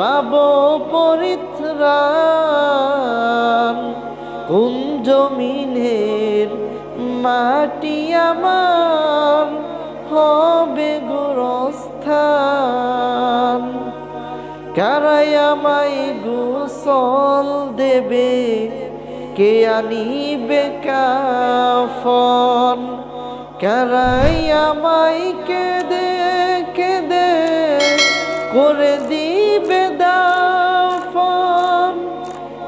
পাব পরিত্রাণ। কোন জমিনের মাটি আমার হবে গোরস্থান? কারাই আমায় গোসল দেবে? কে আনিবে কাফন? কারাই আমায় কেঁদে কেঁদে করে দিবে দাফন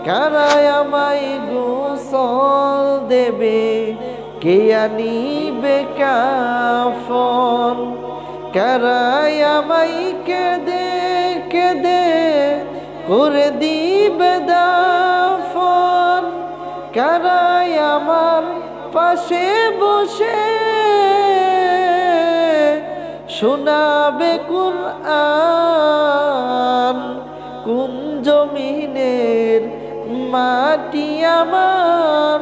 কারাই আমায় গোসল দেবে? কে আনিবে কাফন? কারাই আমায় কেঁদে কেঁদে করে দিবে দাফন কারাই আমার পাশে বসে শোনাবে কুরআন কোন জমিনের মাটি আমার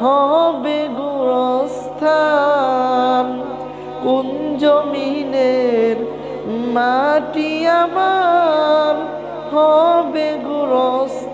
হবে গোরস্থান। কোন জমিনের মাটি আমার হবে গোরস্থান।